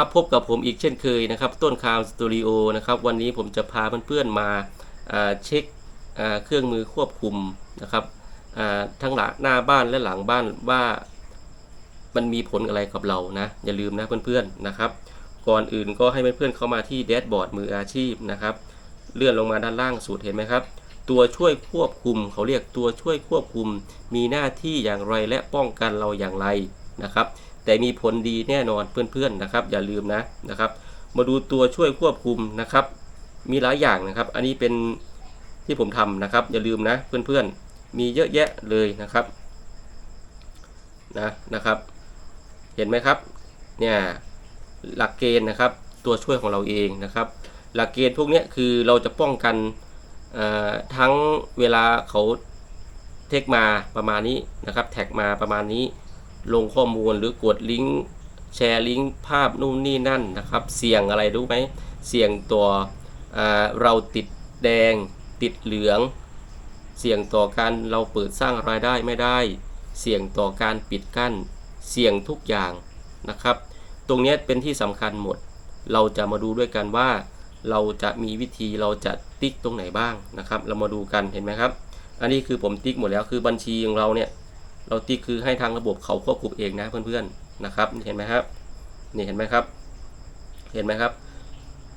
ครับพบกับผมอีกเช่นเคยนะครับ ต้นคาวสตูดิโอนะครับวันนี้ผมจะพาเพื่อนๆมาอ่าเช็คเครื่องมือควบคุมนะครับทั้งหลังหน้าบ้านและหลังบ้านว่ามันมีผลอะไรกับเรานะ อย่าลืมนะเพื่อนๆนะครับ ก่อนอื่นก็ให้เพื่อนๆเข้ามาที่แดชบอร์ดมืออาชีพนะครับ เลื่อนลงมาด้านล่างสุดเห็นไหมครับ ตัวช่วยควบคุมเขาเรียกตัวช่วยควบคุม มีหน้าที่อย่างไรและป้องกันเราอย่างไรนะครับ แต่มีผลดีแน่นอนเพื่อนๆนะครับ อย่าลืมนะนะครับ มาดูตัวช่วยควบคุมนะครับ มีหลายอย่างนะครับ อันนี้เป็นที่ผมทำนะครับ อย่าลืมนะเพื่อนๆมีเยอะแยะเลยนะครับนะนะครับ เห็นไหมครับเนี่ยหลักเกณฑ์นะครับ ตัวช่วยของเราเองนะครับ หลักเกณฑ์พวกนี้คือเราจะป้องกันเอ่อทั้งเวลาเขาเทคมาประมาณนี้นะครับ แท็กมาประมาณนี้ ลงข้อมูลหรือกดลิงก์แชร์ลิงก์ภาพนู่นนี่นั่นนะครับ เสี่ยงอะไรรู้ไหมเสี่ยงตัวเราติดแดง ติดเหลือง เสี่ยงต่อการเราเปิดสร้างรายได้ไม่ได้ เสี่ยงต่อการปิดกั้น เสี่ยงทุกอย่างนะครับ ตรงนี้เป็นที่สำคัญหมด เราจะมาดูด้วยกันว่า เราจะมีวิธีเราจะติ๊กตรงไหนบ้างนะครับ เรามาดูกันเห็นไหมครับ อันนี้คือผมติ๊กหมดแล้วคือบัญชีของเราเนี่ย เราติ๊กคือให้ทางระบบเขาควบคุมเองนะเพื่อนๆนะครับเห็นไหมครับนี่เห็นไหมครับ เห็นไหมครับ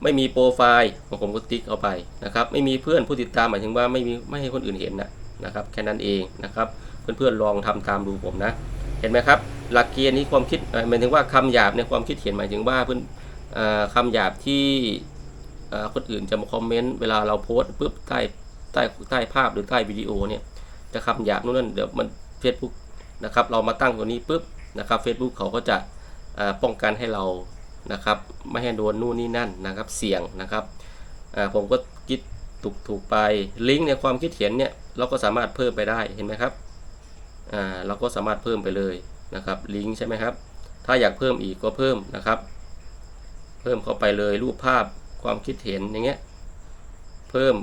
ไม่มีโปรไฟล์ของผมก็ติ๊กเอาไปนะครับ ไม่มีเพื่อนผู้ติดตามหมายถึงว่าไม่มีไม่ให้คนอื่นเห็นนะนะครับแค่นั้นเองนะครับ เพื่อนๆลองทำตามดูผมนะ เห็นไหมครับ หลักเกณฑ์นี้ความคิดหมายถึงว่าคำหยาบในความคิดเห็นหมายถึงว่าเพื่อนอคำหยาบที่คนอื่นจะมาคอมเมนต์เวลาเราโพสต์ปุ๊บใต้ใต้ใต้ภาพหรือใต้วิดีโอเนี่ยจะคำหยาบนู่นนั่นเดี๋ยวมัน Facebook นะครับ เรามาตั้งตัวนี้ปุ๊บนะครับ Facebook เขาก็จะป้องกันให้เรานะครับ ไม่ให้โดนนู่นนี่นั่นนะครับ เสี่ยงนะครับผมก็คิดถูกถูกไปลิงก์ในความคิดเห็นเนี่ยเราก็สามารถเพิ่มไปได้เห็นไหมครับเราก็สามารถเพิ่มไปเลยนะครับลิงก์ใช่ไหมครับ ถ้าอยากเพิ่มอีกก็เพิ่มนะครับ เพิ่มเข้าไปเลยรูปภาพความคิดเห็นอย่างเงี้ยเพิ่ม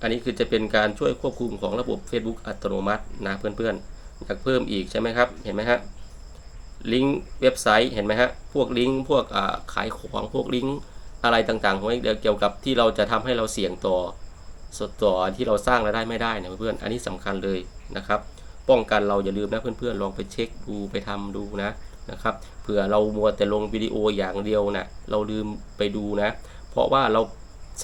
อันนี้คือจะเป็นการช่วยควบคุมของระบบ Facebook อัตโนมัตินะเพื่อนๆ อยากเพิ่มอีกใช่ไหมครับ เห็นไหมฮะลิงก์เว็บไซต์เห็นไหมฮะพวกลิงก์พวกขายของพวกลิงก์อะไรต่างๆของเกี่ยวกับที่เราจะทำให้เราเสี่ยงต่อสดต่อที่เราสร้างรายได้ไม่ได้นะเพื่อนอันนี้สำคัญเลยนะครับ ป้องกันเราอย่าลืมนะเพื่อนๆลองไปเช็คดูไปทำดูนะนะครับเผื่อเรามัวแต่ลงวิดีโออย่างเดียวนะเราลืมไปดูนะ เพราะว่าเรา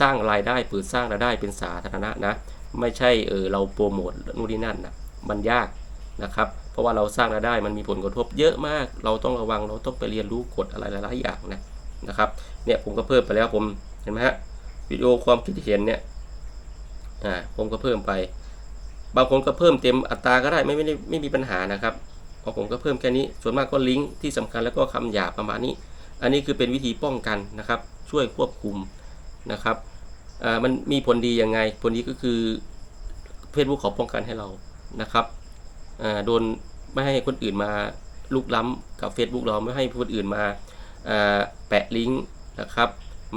สร้างรายได้เปิดสร้างรายได้เป็นสาธารณะนะ ไม่ใช่เออเราโปรโมทนู่นนี่นั่นนะมันยาก นะครับ เพราะว่าเราสร้างรายได้มันมีผลกระทบเยอะมาก เราต้องระวังเราต้องไปเรียนรู้กฎอะไรหลายๆอย่างนะนะครับเนี่ยผมก็เพิ่มไปแล้วผมเห็นไหมฮะวิดีโอความคิดเห็นเนี่ยอ่าผมก็เพิ่มไป บางคนก็เพิ่มเต็มอัตราก็ได้ไม่ไม่ได้ไม่มีปัญหานะครับของผมก็เพิ่มแค่นี้ส่วนมากก็ลิงก์ที่สำคัญแล้วก็คำหยาบประมาณนี้ อันนี้คือเป็นวิธีป้องกันนะครับ ช่วยควบคุมนะครับอ่ามันมีผลดียังไง ผลดีก็คือ Facebook เขาป้องกันให้เรานะครับ โดนไม่ให้คนอื่นมาลุกล้ำกับ Facebook เราไม่ให้คนอื่นมาแปะลิงก์นะครับ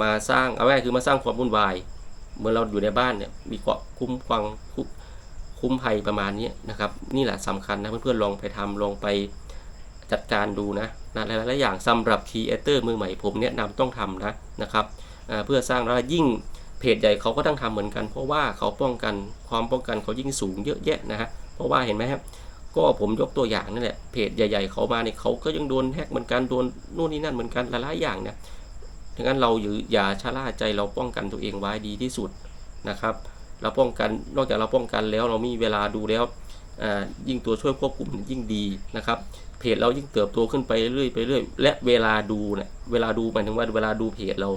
มาสร้างเอาไว้คือมาสร้างความวุ่นวายเมื่อเราอยู่ในบ้านเนี่ยมีเกาะคุ้มฟังคุ้มคุ้มภัยประมาณนี้นะครับ นี่แหละสำคัญนะเพื่อนๆลองไปทำลองไปจัดการดูนะนะหลายๆอย่างสำหรับครีเอเตอร์มือใหม่ผมแนะนำต้องทำนะนะครับเพื่อสร้างรายได้ยิ่งเพจใหญ่เขาก็ต้องทำเหมือนกัน เพราะว่าเขาป้องกันความป้องกันเขายิ่งสูงเยอะแยะนะฮะเพราะว่าเห็นไหมครับ ก็ผมยกตัวอย่างนั่นแหละเพจใหญ่ ๆเขามาเนี่ยเขาก็ยังโดนแฮกเหมือนกันโดนนู่นนี่นั่นเหมือนกันหลายๆอย่างเนี่ยดังนั้นเราอย่อยาชะล่าใจเราป้องกันตัวเองไว้ดีที่สุดนะครับ เราป้องกันนอกจากเราป้องกันแล้วเรามีเวลาดูแล้วยิ่งตัวช่วยควบคุมยิ่งดีนะครับ เพจเรายิ่งเติบโตขึ้นไปเรื่อยไปเรื่อยและเวลาดูเนี่ยเวลาดูหมายถึงว่าเวลาดูเพจเรา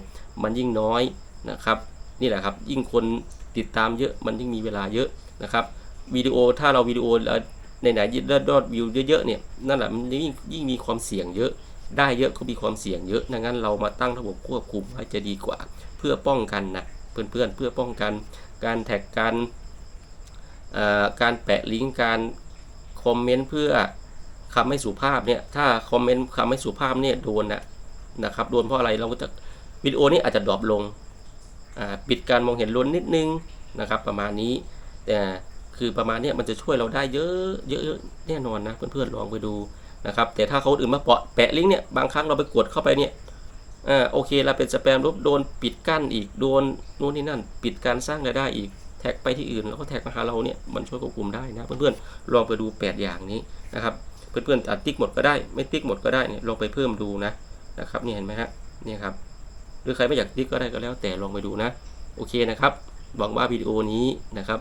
มันยิ่งน้อยนะครับ นี่แหละครับยิ่งคนติดตามเยอะมันยิ่งมีเวลาเยอะนะครับวิดีโอถ้าเราวิดีโอ ในไหนยอดยอดวิวเยอะๆเนี่ยนั่นแหละมันยิ่งยิ่งมีความเสี่ยงเยอะ ได้เยอะก็มีความเสี่ยงเยอะดังนั้นเรามาตั้งระบบควบคุมไว้จะดีกว่า เพื่อป้องกันนะเพื่อนๆเพื่อป้องกันการแท็กการการแปะลิงก์การคอมเมนต์เพื่อคำไม่สุภาพเนี่ยถ้าคอมเมนต์คำไม่สุภาพเนี่ยโดนนะนะครับโดนเพราะอะไรเราก็จะวิดีโอนี้อาจจะดรอปลงปิดการมองเห็นล้นนิดนึงนะครับประมาณนี้แต่ คือประมาณนี้มันจะช่วยเราได้เยอะเยอะแน่นอนนะเพื่อนๆลองไปดูนะครับแต่ถ้าเขาอื่นมาเปาะแปะลิงก์เนี่ยบางครั้งเราไปกดเข้าไปเนี่ยอ่าโอเคเราเป็นสแปมรูปโดนปิดกั้นอีกโดนนู่นนี่นั่น ปิดการสร้างรายได้อีกแท็กไปที่อื่นแล้วก็แท็กมาหาเราเนี่ยมันช่วยควบคุมได้นะเพื่อนๆลองไปดู 8 อย่างนี้นะครับเพื่อนๆอาจติ๊กหมดก็ได้ไม่ติ๊กหมดก็ได้เนี่ยลองไปเพิ่มดูนะนะครับนี่เห็นไหมฮะนี่ครับหรือใครไม่อยากติ๊กก็ได้ก็แล้วแต่ลองไปดูนะโอเคนะครับหวังว่าวิดีโอนี้นะครับ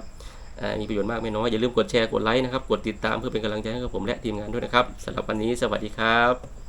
มีประโยชน์มากไม่น้อย อย่าลืมกดแชร์ กดไลค์นะครับ กดติดตามเพื่อเป็นกำลังใจให้กับผมและทีมงานด้วยนะครับสำหรับวันนี้สวัสดีครับ